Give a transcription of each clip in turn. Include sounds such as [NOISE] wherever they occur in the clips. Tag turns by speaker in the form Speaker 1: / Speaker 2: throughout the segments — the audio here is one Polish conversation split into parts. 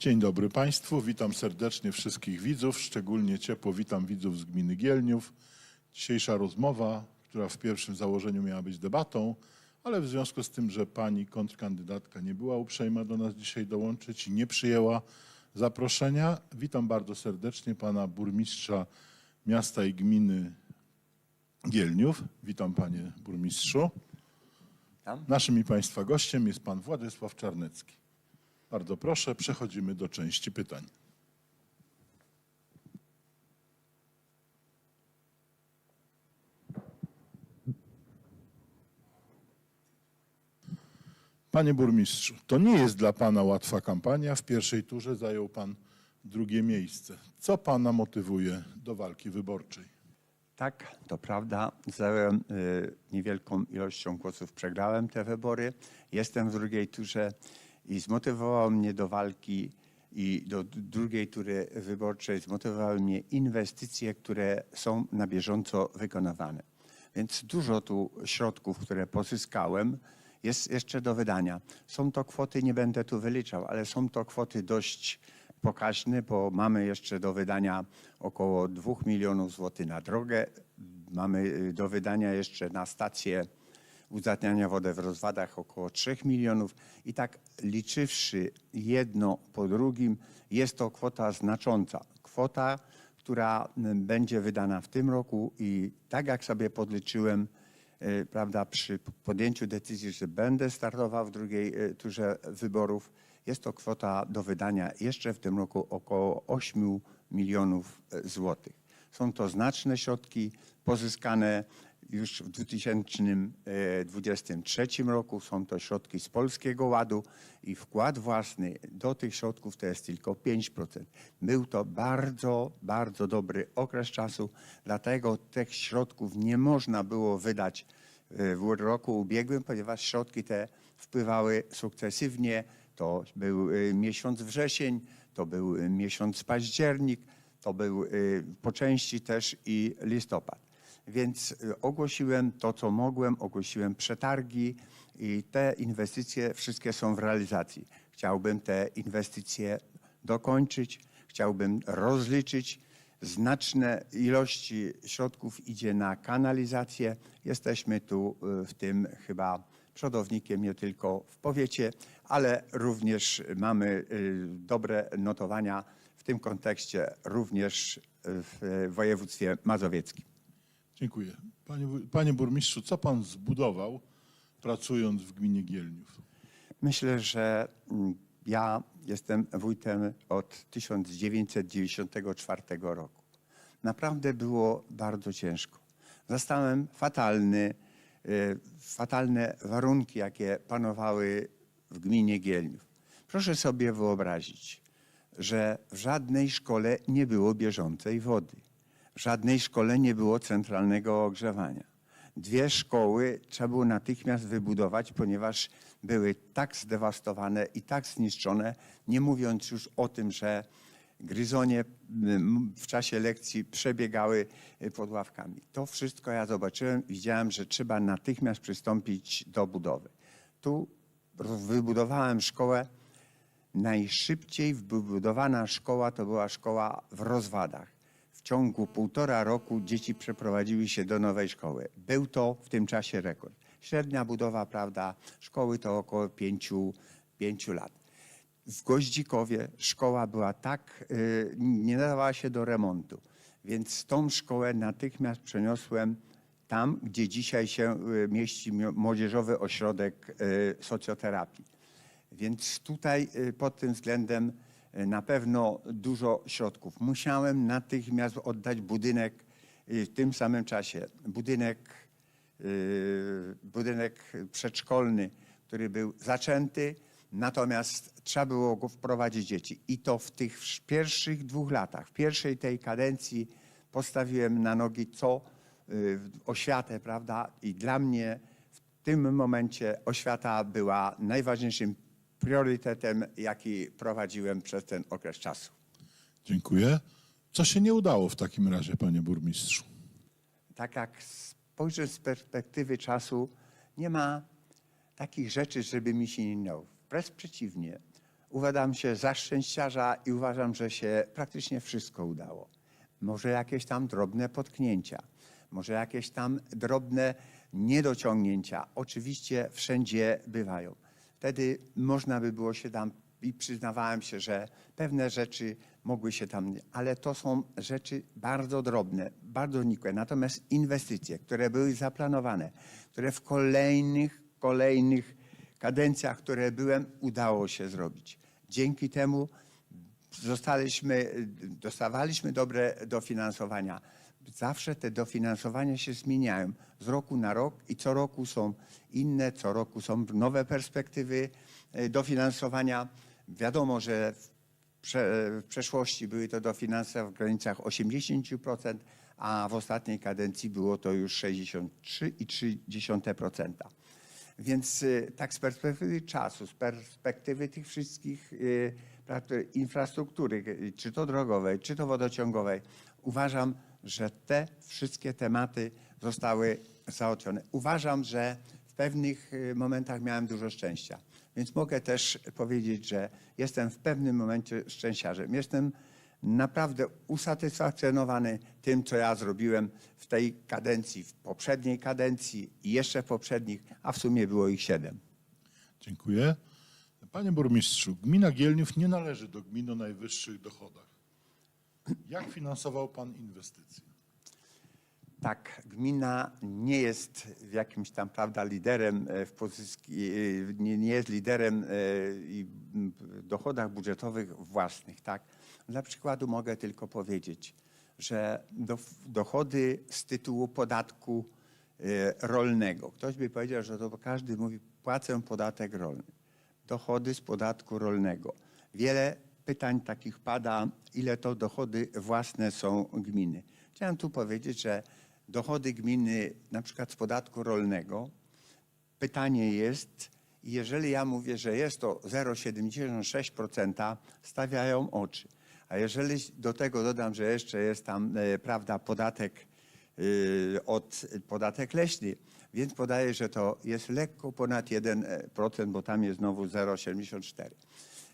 Speaker 1: Dzień dobry Państwu, witam serdecznie wszystkich widzów, szczególnie ciepło witam widzów z gminy Gielniów. Dzisiejsza rozmowa, która w pierwszym założeniu miała być debatą, ale w związku z tym, że pani kontrkandydatka nie była uprzejma do nas dzisiaj dołączyć i nie przyjęła zaproszenia, witam bardzo serdecznie pana burmistrza miasta i gminy Gielniów. Witam panie burmistrzu. Naszym i państwa gościem jest pan Władysław Czarnecki. Bardzo proszę, przechodzimy do części pytań. Panie burmistrzu, to nie jest dla pana łatwa kampania. W pierwszej turze zajął pan drugie miejsce. Co pana motywuje do walki wyborczej?
Speaker 2: Tak, to prawda. Zająłem y, niewielką ilością głosów, przegrałem te wybory. Jestem w drugiej turze i zmotywowało mnie do walki i do drugiej tury wyborczej zmotywowały mnie inwestycje, które są na bieżąco wykonywane. Więc dużo tu środków, które pozyskałem, jest jeszcze do wydania. Są to kwoty, nie będę tu wyliczał, ale są to kwoty dość pokaźne, bo mamy jeszcze do wydania około 2 milionów złotych na drogę. Mamy y, do wydania jeszcze na stację uzdatniania wody w rozwadach około 3 milionów. I tak liczywszy jedno po drugim, jest to kwota znacząca. Kwota, która będzie wydana w tym roku i tak jak sobie podliczyłem, y, prawda, przy podjęciu decyzji, że będę startował w drugiej y, turze wyborów, jest to kwota do wydania jeszcze w tym roku około 8 milionów y, złotych. Są to znaczne środki pozyskane już w 2023 roku. Są to środki z Polskiego Ładu i wkład własny do tych środków to jest tylko 5%. Był to bardzo, bardzo dobry okres czasu, dlatego tych środków nie można było wydać e, w roku ubiegłym, ponieważ środki te wpływały sukcesywnie. To był e, miesiąc wrzesień, to był e, miesiąc październik, to był po części też i listopad. Więc y, ogłosiłem to, co mogłem, ogłosiłem przetargi i te inwestycje wszystkie są w realizacji. Chciałbym te inwestycje dokończyć, chciałbym rozliczyć. Znaczne ilości środków idzie na kanalizację. Jesteśmy tu y, w tym chyba przodownikiem nie tylko w powiecie, ale również mamy y, dobre notowania w tym kontekście również w województwie mazowieckim.
Speaker 1: Dziękuję. Panie, panie burmistrzu, co pan zbudował pracując w gminie Gielniów?
Speaker 2: Myślę, że mm, ja jestem wójtem od 1994 roku. Naprawdę było bardzo ciężko. Zastałem fatalny, y, fatalne warunki, jakie panowały w gminie Gielniów. Proszę sobie wyobrazić, że w żadnej szkole nie było bieżącej wody. Żadnej szkole nie było centralnego ogrzewania. Dwie szkoły trzeba było natychmiast wybudować, ponieważ były tak zdewastowane i tak zniszczone, nie mówiąc już o tym, że gryzonie mm, w czasie lekcji przebiegały y, pod ławkami. To wszystko ja zobaczyłem, widziałem, że trzeba natychmiast przystąpić do budowy. Tu wybudowałem szkołę, Najszybciej wybudowana szkoła to była szkoła w rozwadach. W ciągu półtora roku dzieci przeprowadziły się do nowej szkoły. Był to w tym czasie rekord. Średnia budowa, prawda, szkoły to około pięciu, pięciu lat. W Goździkowie szkoła była tak, y, nie nadawała się do remontu, więc tą szkołę natychmiast przeniosłem tam, gdzie dzisiaj się y, mieści Młodzieżowy Ośrodek y, Socjoterapii. Więc tutaj pod tym względem na pewno dużo środków. Musiałem natychmiast oddać budynek y, w tym samym czasie. Budynek, y, budynek przedszkolny, który był zaczęty, natomiast trzeba było go wprowadzić dzieci. I to w tych wsz- pierwszych dwóch latach, w pierwszej tej kadencji postawiłem na nogi co oświatę, prawda? I dla mnie w tym momencie oświata była najważniejszym priorytetem, jaki prowadziłem przez ten okres czasu.
Speaker 1: Dziękuję. Co się nie udało w takim razie, panie burmistrzu?
Speaker 2: Tak jak spojrzę z perspektywy czasu, nie ma takich rzeczy, żeby mi się nie udało. Wprost przeciwnie. uważam się za szczęściarza i uważam, że się praktycznie wszystko udało. Może jakieś tam drobne potknięcia, może jakieś tam drobne niedociągnięcia. Oczywiście wszędzie bywają. Wtedy można by było się tam i przyznawałem się, że pewne rzeczy mogły się tam, ale to są rzeczy bardzo drobne, bardzo nikłe. Natomiast inwestycje, które były zaplanowane, które w kolejnych, kolejnych kadencjach, które byłem, udało się zrobić. Dzięki temu zostaliśmy, dostawaliśmy dobre dofinansowania. Zawsze te dofinansowania się zmieniają z roku na rok i co roku są inne, co roku są nowe perspektywy e, dofinansowania. Wiadomo, że w, prze, w przeszłości były to dofinansowania w granicach 80%, a w ostatniej kadencji było to już 63,3%. Więc y, tak z perspektywy czasu, z perspektywy tych wszystkich pra- infrastruktury, czy to drogowej, czy to wodociągowej, uważam, że te wszystkie tematy zostały załatwione. Uważam, że w pewnych y, momentach miałem dużo szczęścia. Więc mogę też powiedzieć, że jestem w pewnym momencie szczęściarzem. Jestem naprawdę usatysfakcjonowany tym, co ja zrobiłem w tej kadencji, w poprzedniej kadencji i jeszcze w poprzednich, a w sumie było ich siedem.
Speaker 1: Dziękuję. Panie burmistrzu, gmina Gielniów nie należy do gmin o najwyższych dochodach. Jak finansował pan inwestycje?
Speaker 2: Tak, gmina nie jest w jakimś tam, prawda, liderem e, w pozyski, e, nie, nie jest liderem e, i dochodach budżetowych własnych, tak. Dla przykładu mogę tylko powiedzieć, że do, dochody z tytułu podatku rolnego. Ktoś by powiedział, że to każdy mówi, płacę podatek rolny. Dochody z podatku rolnego. Wiele pytań takich pada, ile to dochody własne są gminy. Chciałem tu powiedzieć, że dochody gminy na przykład z podatku rolnego, pytanie jest, jeżeli ja mówię, że jest to 0,76%, stawiają oczy. A jeżeli do tego dodam, że jeszcze jest tam, e, prawda, podatek y, od podatek leśny, więc podaję, że to jest lekko ponad 1%, bo tam jest znowu 0,74.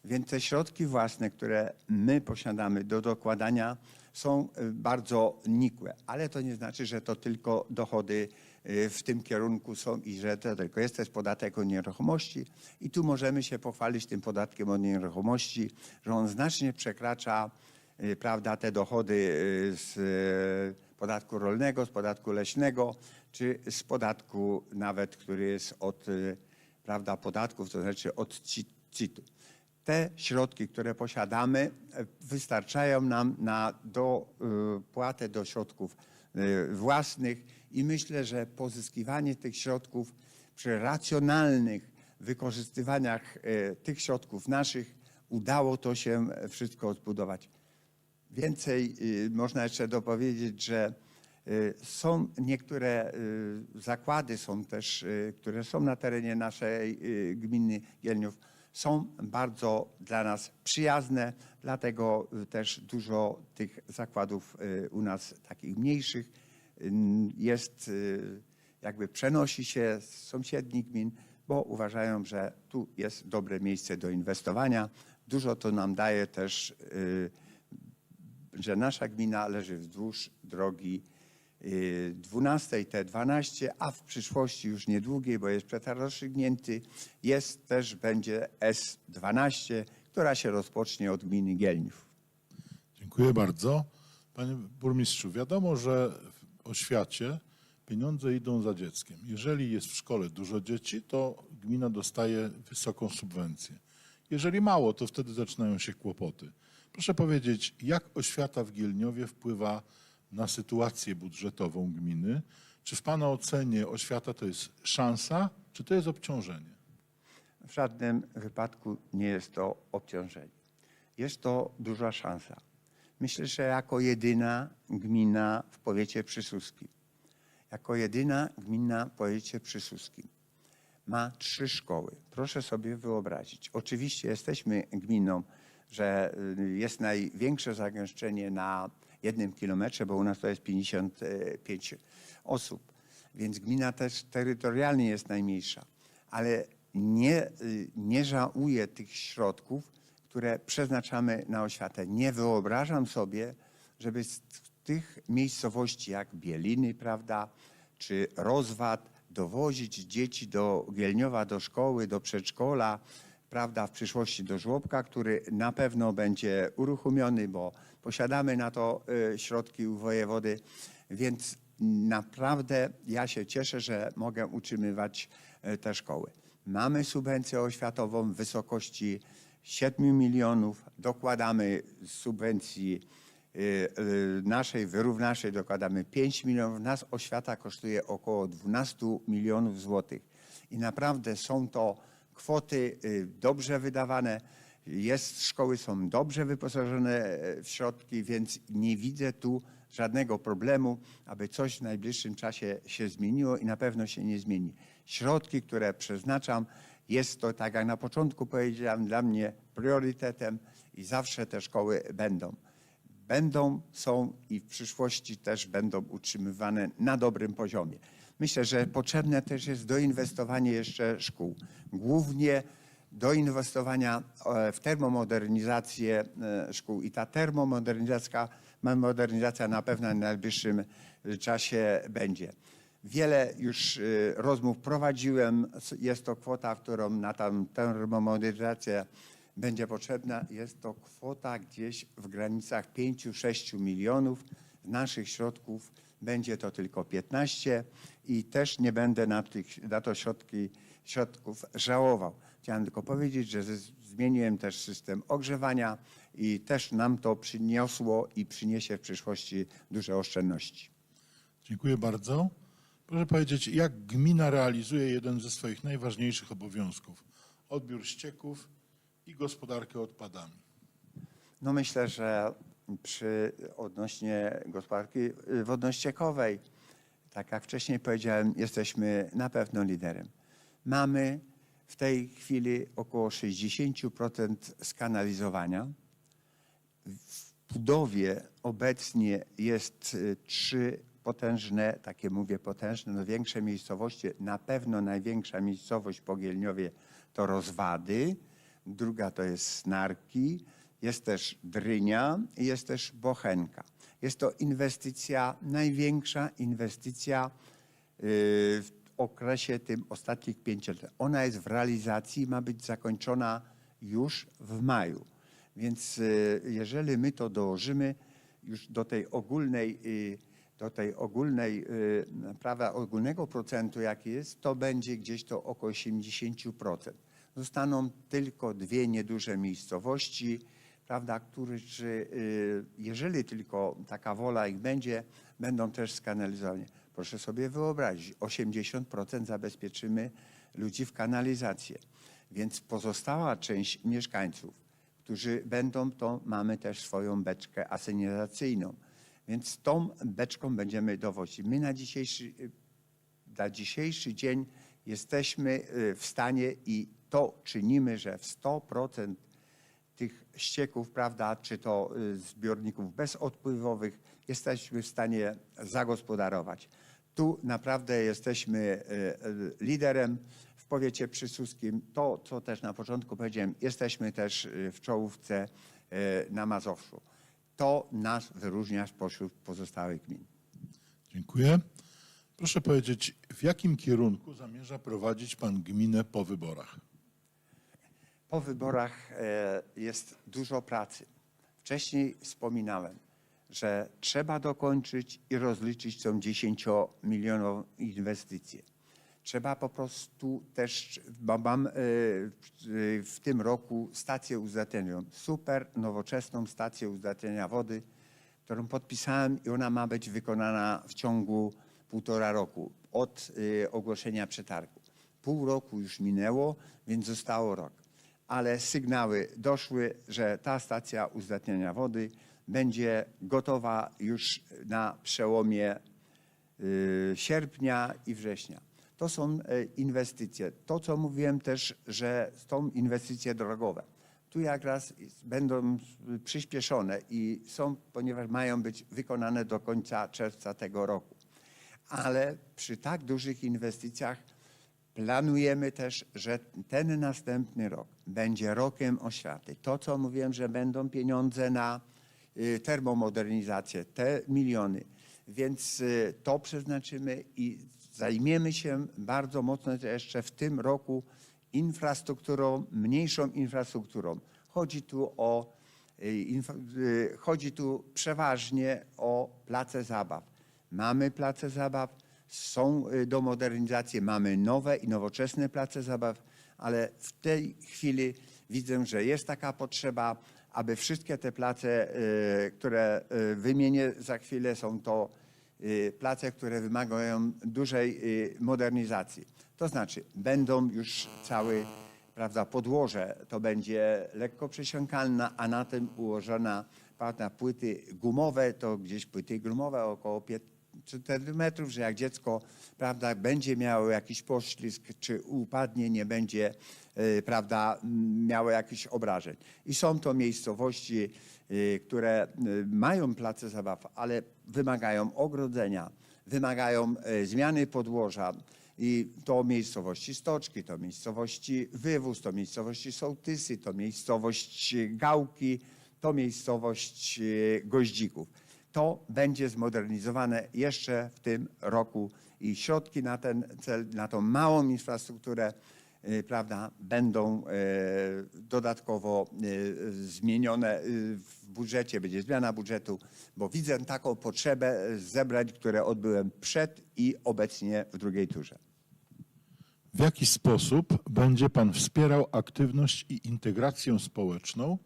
Speaker 2: Więc te środki własne, które my posiadamy do dokładania, są y, bardzo nikłe, ale to nie znaczy, że to tylko dochody y, w tym kierunku są i że to tylko jest też podatek od nieruchomości i tu możemy się pochwalić tym podatkiem od nieruchomości, że on znacznie przekracza y, prawda, te dochody z podatku rolnego, z podatku leśnego, czy z podatku nawet, który jest od prawda, podatków, to znaczy od ci- CIT-u. Te środki, które posiadamy, e, wystarczają nam na dopłatę do środków y, własnych i myślę, że pozyskiwanie tych środków przy racjonalnych wykorzystywaniach e, tych środków naszych udało to się wszystko zbudować. Więcej można jeszcze dopowiedzieć, że są niektóre zakłady, są też, które są na terenie naszej gminy Gielniów, są bardzo dla nas przyjazne, dlatego y, też dużo tych zakładów y, u nas takich mniejszych jest, y, jakby przenosi się z sąsiednich gmin, bo uważają, że tu jest dobre miejsce do inwestowania. Dużo to nam daje też że nasza gmina leży wzdłuż drogi y, 12 T12, a w przyszłości już niedługiej, bo jest przetarg rozstrzygnięty, jest też będzie S12, która się rozpocznie od gminy Gielniów.
Speaker 1: Dziękuję bardzo. Panie burmistrzu, wiadomo, że w oświacie pieniądze idą za dzieckiem. Jeżeli jest w szkole dużo dzieci, to gmina dostaje wysoką subwencję. Jeżeli mało, to wtedy zaczynają się kłopoty. Proszę powiedzieć, jak oświata w Gielniowie wpływa na sytuację budżetową gminy? Czy w Pana ocenie oświata to jest szansa, czy to jest obciążenie?
Speaker 2: W żadnym wypadku nie jest to obciążenie. Jest to duża szansa. Myślę, że jako jedyna gmina w powiecie przysłuskim, jako jedyna gmina w powiecie przysłuskim ma trzy szkoły. Proszę sobie wyobrazić. Oczywiście jesteśmy gminą, że y, jest największe zagęszczenie na jednym kilometrze, bo u nas to jest 55 osób, więc gmina też terytorialnie jest najmniejsza, ale nie, y, nie żałuje tych środków, które przeznaczamy na oświatę. Nie wyobrażam sobie, żeby z tych miejscowości jak Bieliny, prawda, czy Rozwad dowozić dzieci do Gielniowa, do szkoły, do przedszkola, prawda, w przyszłości do żłobka, który na pewno będzie uruchomiony, bo posiadamy na to y, środki u wojewody, więc naprawdę ja się cieszę, że mogę utrzymywać y, te szkoły. Mamy subwencję oświatową w wysokości 7 milionów, dokładamy z subwencji y, naszej, wyrównawczej dokładamy 5 milionów. Nas oświata kosztuje około 12 milionów złotych. I naprawdę są to kwoty y, dobrze wydawane. Jest, szkoły są dobrze wyposażone e, w środki, więc nie widzę tu żadnego problemu, aby coś w najbliższym czasie się zmieniło i na pewno się nie zmieni. Środki, które przeznaczam, jest to, tak jak na początku powiedziałem, dla mnie priorytetem i zawsze te szkoły będą. Będą, są i w przyszłości też będą utrzymywane na dobrym poziomie. Myślę, że potrzebne też jest doinwestowanie jeszcze szkół. Głównie doinwestowania e, w termomodernizację e, szkół. I ta termomodernizacja modernizacja na pewno w najbliższym e, czasie będzie. Wiele już rozmów prowadziłem. Jest to kwota, którą na tam termomodernizację będzie potrzebna. Jest to kwota gdzieś w granicach 5-6 milionów. Z naszych środków będzie to tylko 15 i też nie będę na, tych, na to środki, środków żałował. Chciałem tylko powiedzieć, że zmieniłem też system ogrzewania i też nam to przyniosło i przyniesie w przyszłości duże oszczędności.
Speaker 1: Dziękuję bardzo. Proszę powiedzieć, jak gmina realizuje jeden ze swoich najważniejszych obowiązków? Odbiór ścieków i gospodarkę odpadami.
Speaker 2: No myślę, że przy odnośnie gospodarki y, wodno-ściekowej, tak jak wcześniej powiedziałem, jesteśmy na pewno liderem. Mamy w tej chwili około 60% skanalizowania. W budowie obecnie jest y, trzy potężne, takie mówię potężne, no większe miejscowości. Na pewno największa miejscowość po Gielniowie to Rozwady, druga to jest Snarki, jest też Drynia i jest też Bochenka. Jest to inwestycja, największa inwestycja y, w okresie tym ostatnich pięciu lat. Ona jest w realizacji ma być zakończona już w maju. Więc y, jeżeli my to dołożymy już do tej ogólnej, y, do tej ogólnej, prawa ogólnego procentu, jaki jest, to będzie gdzieś to około 80%. Zostaną tylko dwie nieduże miejscowości, prawda, które, y, jeżeli tylko taka wola ich będzie, będą też skanalizowane. Proszę sobie wyobrazić, 80% zabezpieczymy ludzi w kanalizację. Więc pozostała część mieszkańców, którzy będą, to mamy też swoją beczkę asynizacyjną. Więc tą beczką będziemy dowozić. My na dzisiejszy, na dzisiejszy dzień jesteśmy y, w stanie i to czynimy, że w 100% tych ścieków, prawda, czy to y, zbiorników bezodpływowych, jesteśmy w stanie zagospodarować. Tu naprawdę jesteśmy y, y, liderem w powiecie przysłuskim. To, co też na początku powiedziałem, jesteśmy też w czołówce na Mazowszu. To nas wyróżnia spośród pozostałych gmin.
Speaker 1: Dziękuję. Proszę powiedzieć, w jakim kierunku zamierza prowadzić pan gminę po wyborach?
Speaker 2: Po wyborach e, jest dużo pracy. Wcześniej wspominałem, że trzeba dokończyć i rozliczyć tą 10-milionową inwestycję. Trzeba po prostu też, mam e, w- tym roku stację uzdatnienia, super nowoczesną stację uzdatniania wody, którą podpisałem i ona ma być wykonana w ciągu półtora roku od e, ogłoszenia przetargu. Pół roku już minęło, więc zostało rok. Ale sygnały doszły, że ta stacja uzdatniania wody będzie gotowa już na przełomie y, sierpnia i września. To są e, inwestycje. To, co mówiłem też, że są inwestycje drogowe. Tu jak raz będą y, przyspieszone i są, ponieważ mają być wykonane do końca czerwca tego roku. Ale przy tak dużych inwestycjach Planujemy też, że ten następny rok będzie rokiem oświaty. To, co mówiłem, że będą pieniądze na y, termomodernizację, te miliony. Więc y, to przeznaczymy i zajmiemy się bardzo mocno jeszcze w tym roku infrastrukturą, mniejszą infrastrukturą. Chodzi tu o y, chodzi tu przeważnie o place zabaw. Mamy place zabaw, są y, do modernizacji, mamy nowe i nowoczesne place zabaw, ale w tej chwili widzę, że jest taka potrzeba, aby wszystkie te place, y, które y, wymienię za chwilę, są to place, które wymagają dużej modernizacji. To znaczy, będą już cały, prawda, podłoże. To będzie lekko przesiąkalna, a na tym ułożona płyty gumowe, to gdzieś płyty gumowe około 4 metrów, że jak dziecko prawda, będzie miało jakiś poślizg, czy upadnie, nie będzie y, prawda, miało jakichś obrażeń. I są to miejscowości, y, które y, mają place zabaw, ale wymagają ogrodzenia, wymagają zmiany podłoża. I to miejscowości Stoczki, to miejscowości Wywóz, to miejscowości Sołtysy, to miejscowość Gałki, to miejscowość Goździków. To będzie zmodernizowane jeszcze w tym roku i środki na ten cel, na tą małą infrastrukturę, y, prawda, będą e, dodatkowo e, zmienione y, w budżecie, będzie zmiana budżetu, bo widzę taką potrzebę zebrań, które odbyłem przed i obecnie w drugiej turze.
Speaker 1: W jaki sposób będzie Pan wspierał aktywność i integrację społeczną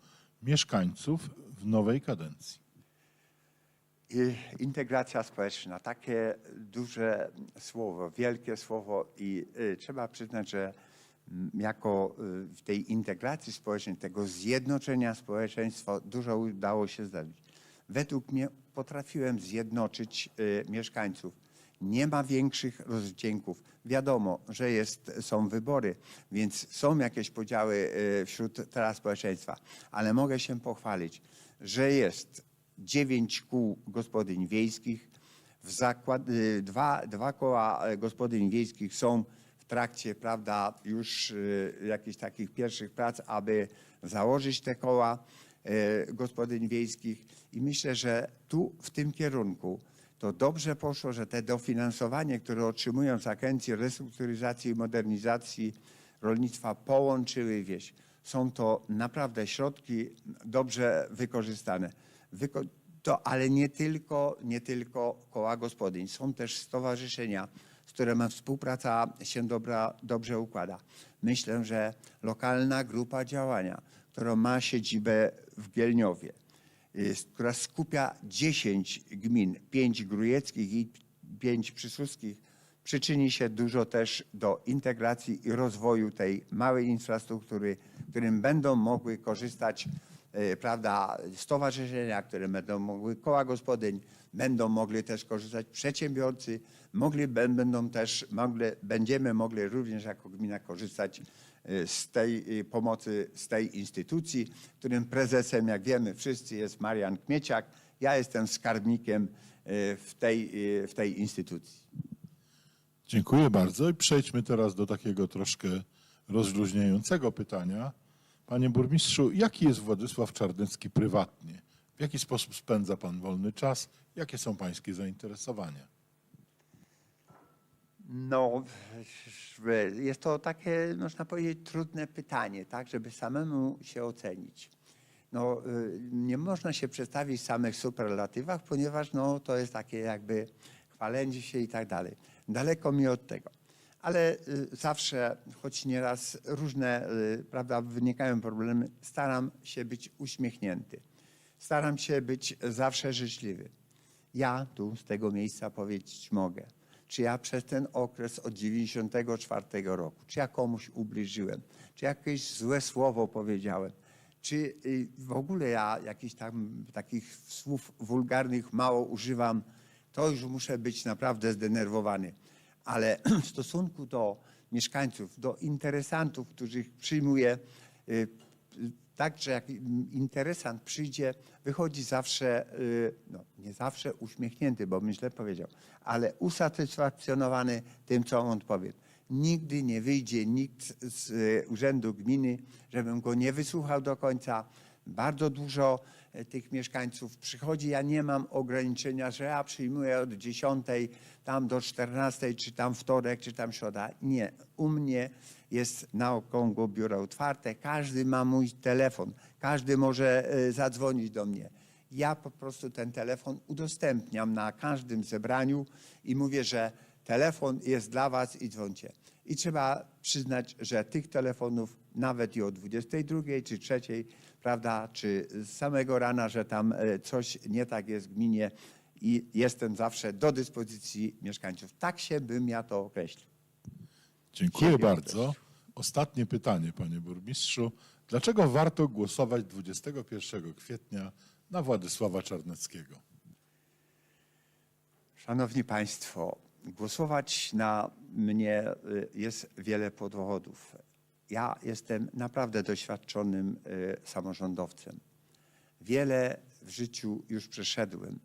Speaker 1: mieszkańców w nowej kadencji?
Speaker 2: Integracja społeczna, takie duże słowo, wielkie słowo i y, trzeba przyznać, że jako y, w tej integracji społecznej, tego zjednoczenia społeczeństwa dużo udało się zrobić. Według mnie potrafiłem zjednoczyć y, mieszkańców. Nie ma większych rozdzięków. Wiadomo, że jest, są wybory, więc są jakieś podziały wśród teraz społeczeństwa, ale mogę się pochwalić, że jest dziewięć kół gospodyń wiejskich. W zakład, y, dwa, dwa koła e, gospodyń wiejskich są w trakcie, prawda, już y, jakichś takich pierwszych prac, aby założyć te koła gospodyń wiejskich. I myślę, że tu w tym kierunku to dobrze poszło, że te dofinansowanie, które otrzymują z Agencji Restrukturyzacji i Modernizacji Rolnictwa połączyły wieś. Są to naprawdę środki dobrze wykorzystane. To, ale nie tylko, nie tylko koła gospodyń. Są też stowarzyszenia, z którymi współpraca się dobra, dobrze układa. Myślę, że lokalna grupa działania, która ma siedzibę w Gielniowie, jest, która skupia 10 gmin, 5 grujeckich i 5 przysuskich, przyczyni się dużo też do integracji i rozwoju tej małej infrastruktury, którym będą mogły korzystać prawda, stowarzyszenia, które będą mogły koła gospodyń, będą mogli też korzystać przedsiębiorcy, mogli, bę- będą też mogli, będziemy mogli również jako gmina korzystać e, z tej e, pomocy, z tej instytucji, którym prezesem, jak wiemy wszyscy, jest Marian Kmieciak. Ja jestem skarbnikiem e, w tej, e, w tej instytucji.
Speaker 1: Dziękuję bardzo i przejdźmy teraz do takiego troszkę rozluźniającego pytania. Panie burmistrzu, jaki jest Władysław Czarnecki prywatnie? W jaki sposób spędza Pan wolny czas? Jakie są Pańskie zainteresowania?
Speaker 2: No, jest to takie, można powiedzieć, trudne pytanie, tak, żeby samemu się ocenić. No, y, nie można się przedstawić w samych superlatywach, ponieważ no, to jest takie jakby chwalenie się i tak dalej. Daleko mi od tego. Ale y, zawsze, choć nieraz różne, y, prawda, wynikają problemy, staram się być uśmiechnięty. Staram się być zawsze życzliwy. Ja tu z tego miejsca powiedzieć mogę, czy ja przez ten okres od 94 roku, czy ja komuś ubliżyłem, czy jakieś złe słowo powiedziałem, czy y, w ogóle ja jakichś tam takich słów wulgarnych mało używam, to już muszę być naprawdę zdenerwowany. Ale [CLEARS THROAT] w stosunku do mieszkańców, do interesantów, których przyjmuję, y, tak, że jak interesant przyjdzie, wychodzi zawsze, y, no nie zawsze uśmiechnięty, bo bym źle powiedział, ale usatysfakcjonowany tym, co on powie. nigdy nie wyjdzie nikt z e, urzędu gminy, żebym go nie wysłuchał do końca. Bardzo dużo e, tych mieszkańców przychodzi. Ja nie mam ograniczenia, że ja przyjmuję od 10 tam do 14, czy tam wtorek, czy tam środa. Nie. U mnie jest na okrągło biuro otwarte. Każdy ma mój telefon. Każdy może e, zadzwonić do mnie. Ja po prostu ten telefon udostępniam na każdym zebraniu i mówię, że telefon jest dla was i dzwońcie. I trzeba przyznać, że tych telefonów nawet i o 22 czy 3, prawda, czy z samego rana, że tam e, coś nie tak jest w gminie i jestem zawsze do dyspozycji mieszkańców. Tak się bym ja to określił.
Speaker 1: Dziękuję
Speaker 2: Ciebie
Speaker 1: bardzo. Ostatnie pytanie, panie burmistrzu. Dlaczego warto głosować 21 kwietnia na Władysława Czarneckiego?
Speaker 2: Szanowni Państwo, głosować na mnie y, jest wiele powodów. Ja jestem naprawdę doświadczonym y, samorządowcem. Wiele w życiu już przeszedłem.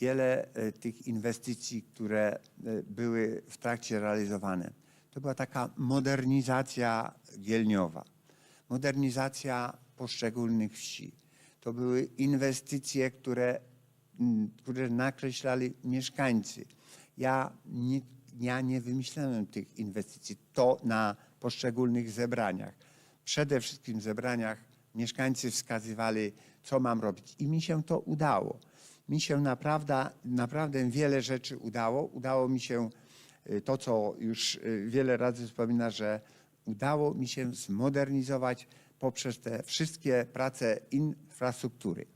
Speaker 2: Wiele y, tych inwestycji, które y, były w trakcie realizowane, to była taka modernizacja Gielniowa, modernizacja poszczególnych wsi. To były inwestycje, które m, które nakreślali mieszkańcy. Ja nie, ja nie wymyślałem tych inwestycji. To na poszczególnych zebraniach. Przede wszystkim zebraniach mieszkańcy wskazywali, co mam robić. I mi się to udało. Mi się naprawdę, naprawdę wiele rzeczy udało. Udało mi się y, to, co już y, wiele razy wspomina, że udało mi się zmodernizować poprzez te wszystkie prace infrastruktury.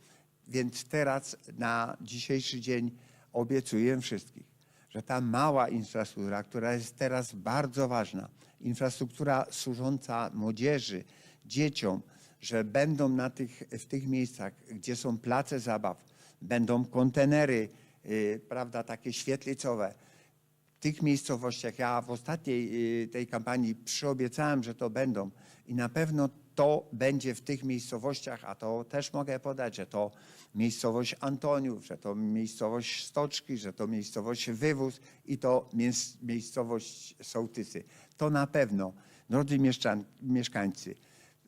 Speaker 2: Więc teraz na dzisiejszy dzień obiecuję wszystkich, że ta mała infrastruktura, która jest teraz bardzo ważna, infrastruktura służąca młodzieży, dzieciom, że będą na tych, w tych miejscach, gdzie są place zabaw, będą kontenery, y, prawda, takie świetlicowe, tych miejscowościach, ja w ostatniej y, tej kampanii przyobiecałem, że to będą i na pewno to będzie w tych miejscowościach, a to też mogę podać, że to miejscowość Antoniów, że to miejscowość Stoczki, że to miejscowość Wywóz i to miejscowość Sołtysy. To na pewno, drodzy mieszkańcy,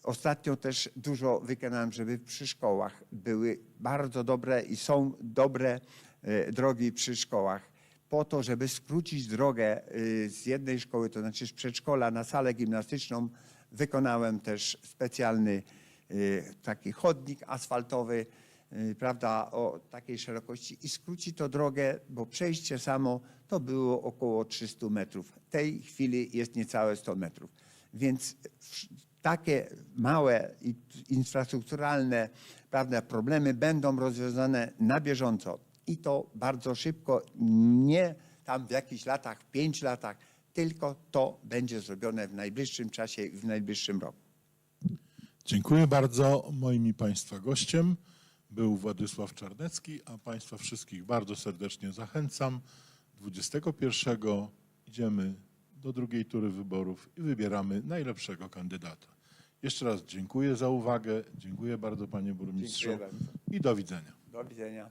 Speaker 2: Ostatnio też dużo wykonałem, żeby przy szkołach były bardzo dobre i są dobre e, drogi przy szkołach. Po to, żeby skrócić drogę e, z jednej szkoły, to znaczy z przedszkola na salę gimnastyczną, wykonałem też specjalny e, taki chodnik asfaltowy, e, prawda, o takiej szerokości i skróci to drogę, bo przejście samo to było około 300 metrów. W tej chwili jest niecałe 100 metrów. Więc takie małe infrastrukturalne prawda, problemy będą rozwiązane na bieżąco i to bardzo szybko, nie tam w jakichś latach, pięć latach, tylko to będzie zrobione w najbliższym czasie i w najbliższym roku.
Speaker 1: Dziękuję bardzo. Moim i Państwa gościem był Władysław Czarnecki, a Państwa wszystkich bardzo serdecznie zachęcam. 21 idziemy do drugiej tury wyborów i wybieramy najlepszego kandydata. Jeszcze raz dziękuję za uwagę. Dziękuję bardzo Panie Burmistrzu
Speaker 2: Dziękuję bardzo.
Speaker 1: i do widzenia.
Speaker 2: Do widzenia.